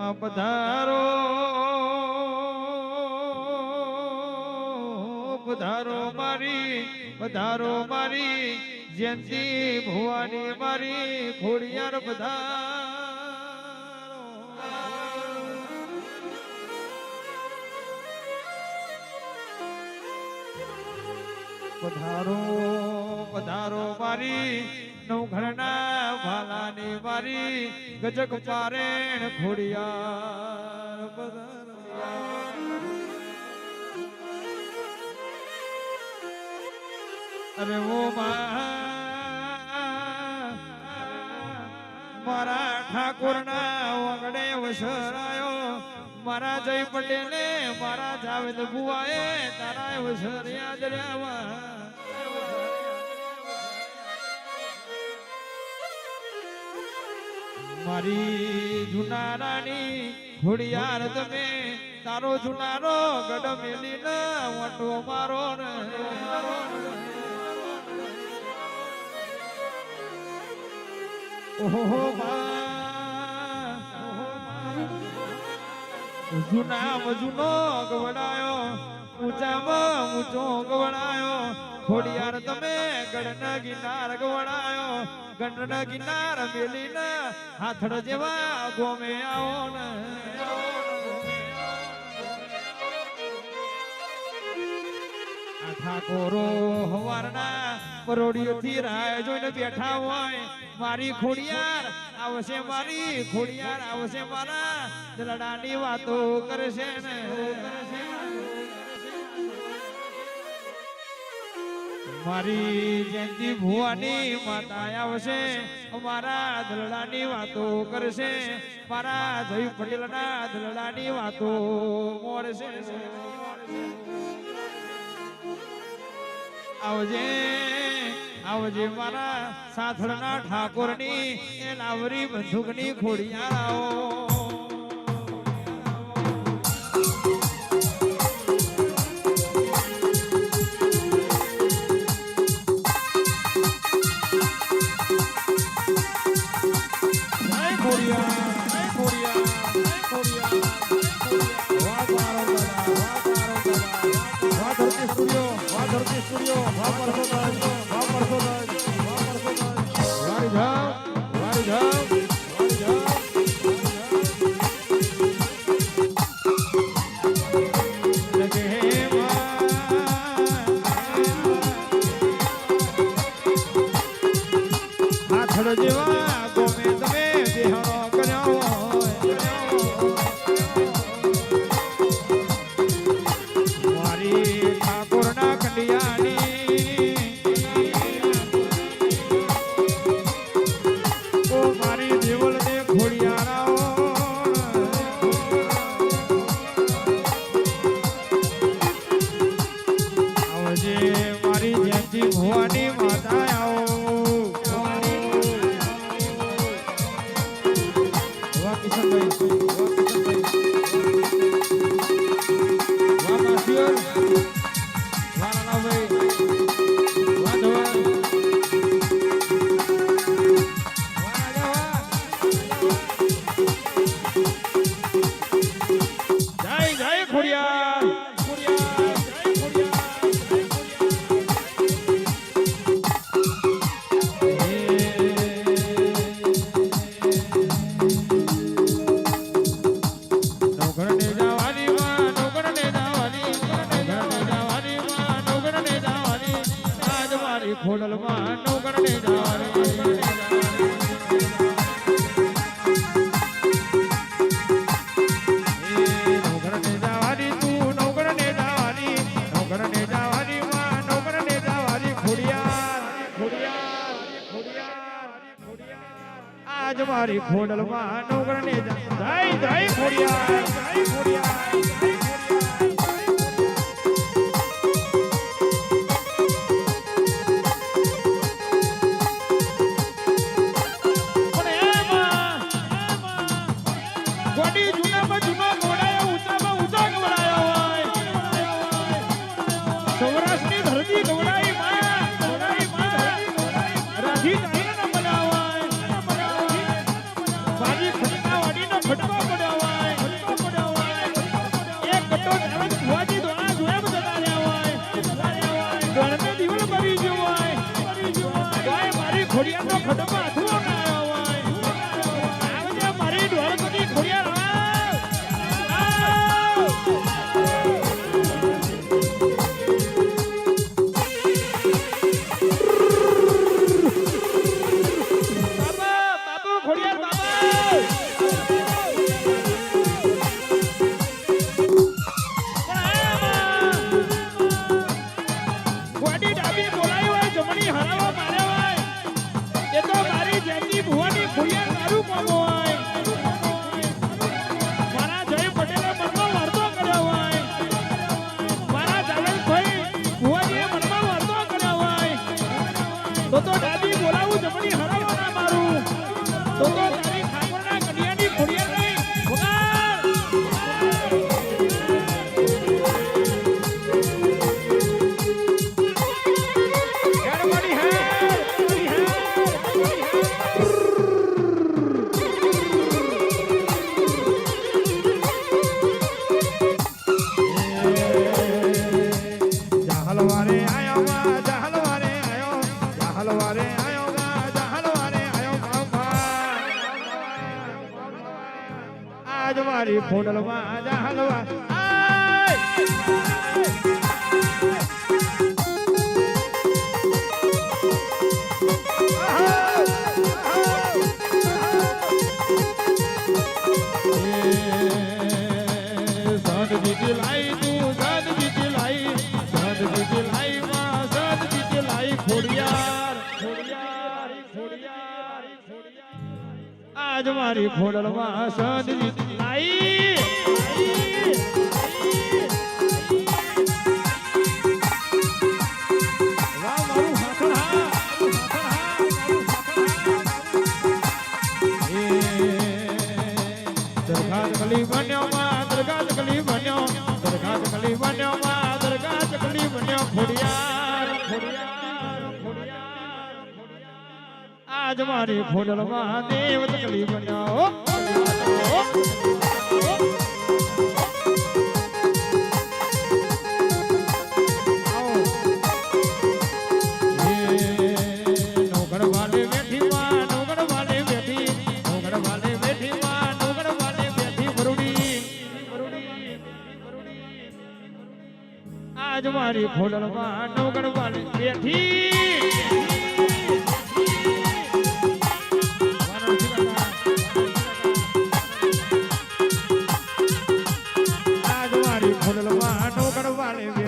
માં પધારો. પધારો મારી પધારો મારી જયંતી ભુવાની મારી ખોડિયાર પધારો પધારો પધારો મારી નવઘણના ભાલાની મારી ગજક પારેણ ખોડિયાર પધારો. અરે ઓ મારા ઠાકોરના વગડે વસરાયો, મારા જય પટેલે મારા જાવેદ બુઆએ તારા વસર યાદ રહ્યા મારી જુનારાની ઘોડિયાર તમે, તારો જુનારો ગડ મેલી ના વટો મારો ને. ઓહો જુનામાં જુનો ગવડાયો, ઊંચામાં ઊંચો ગવડાયો. ઘોડિયાર તમે ગઢના ગિનાર ગવડાયો. ગઢના મેલી ને હાથડ જેવા ગોમે આવો ને. ઠાકોરો હવારના પરોડીઓથી રાહ જોઈને બેઠા હોય, મારી ખોડિયાર, આવશે મારી ખોડિયાર, આવશે મારા. લડાની વાતો કરશે ને. મારી જયંતી ભુવાની માતા આવશે. અમારા દલડાની વાતો કરશે. મારા જય પટેલના દલડાની વાતો મોરશે. આવજે આવજે મારા સાથળના ઠાકોરની, એ લાવરી બંદૂકની ખોડિયાર ખોડલમાં નવઘણને જાય જય ખોડિયાર જય ખોડિયાર આજ મારી ખોડલમાં જાહલવા આજ મારી ખોડલમાં સાદ બીજી લાઈ વાહ વાલે બેઠી મરુડી મરુડી મરુડી આજ મારી ખોડલ માં નોકર વાલે બેઠી পারে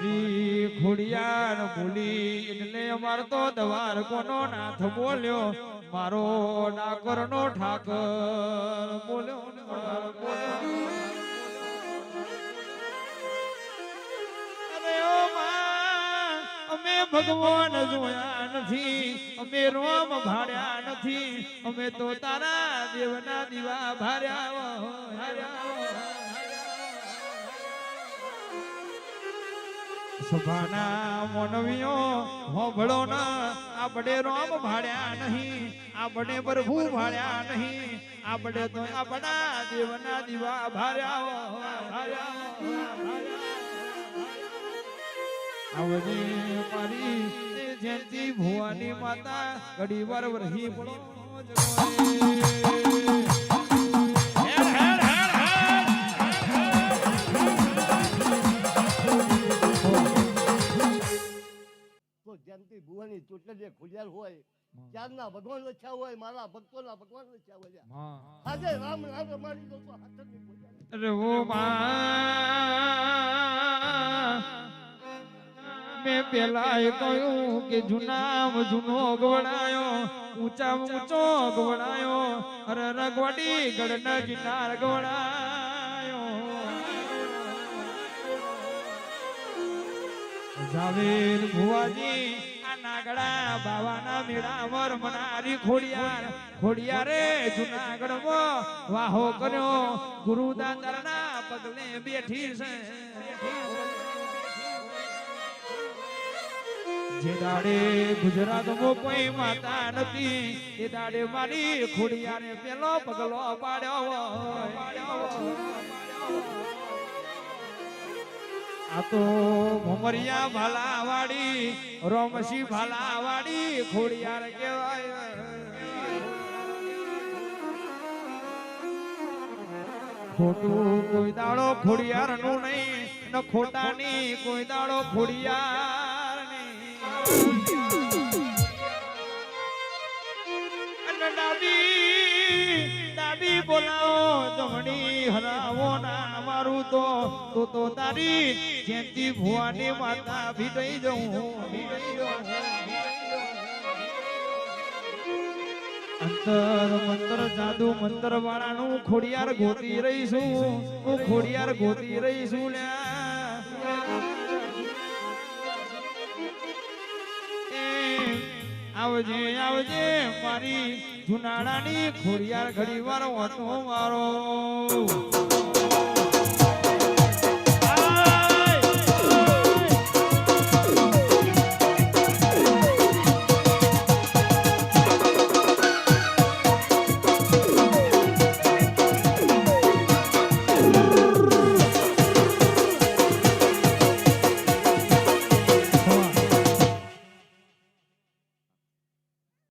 મારી ખોડિયાર ભૂલી એટલે અમાર તો દવાર કોનો નાથ બોલ્યો, મારો ડાકર નો. ઠાકર બોલ્યો અમે ભગવાન જોયા નથી, અમે રોમ ભાડ્યા નથી, અમે તો તારા દેવના દીવા ભાર્યા સભાના મોનવીઓ હોભળો ના આપણે રોમ ભાડ્યા નહીં, આપણે પ્રભુ ભાડ્યા નહીં, આપણે તો આપણા દેવના દીવા ભાર્યા આવજે મારી તે ભુવાની માતા ઘડી વાર રહી પડો જયંતિ ભુવાની ચોટલીએ ખોડિયાર હોય ચારના ભગવાન લખ્યા હોય મારા ભક્તોના ભગવાન લખ્યા હોય આજે રામ રામ રમાડી દો તો અરે ઓ મા મેં પેલા એ કહ્યું કે જુનામ જૂનો ગવડાયો ઊંચા ઊંચો ગવડાયો અરે રગવડી ગઢના કિનાર ગવડાયો જાવેદ ભુવાજી, આ નાગડા બાવાના મેળા મર મનારી ખોડિયાર. ખોડિયારે જુનાગઢમાં વાહો કર્યો. ગુરુ દાદરના પગલે બેઠી છે. જે દાડે ગુજરાતમાં કોઈ માતા નથી, એ દાડે મારી ખોડિયારે પેલો પગલો પાડ્યો હોય. આ તો ભમરિયા ભાલાવાડી, રોમસી ભાલાવાડી, ખોડિયાર કહેવાય. ખોટું કોઈ દાડો ખોડિયાર નું નહીં, ને ખોટાની કોઈ દાડો ખોડિયાર અને બોલાવો જમણી હરાવો ના મારું તો તો તો તારી જયંતી ભુવાની માતા ભીટાઈ જઉં અંતર મંતર જાદુ મંતર વાળાનું ખોડિયાર ગોતી રહીશું હું ખોડિયાર ગોતી રહીશું લ્યા આવજે આવજે, મારી જુનાળાની ખોડિયાર ઘડી વાર વાતો મારો.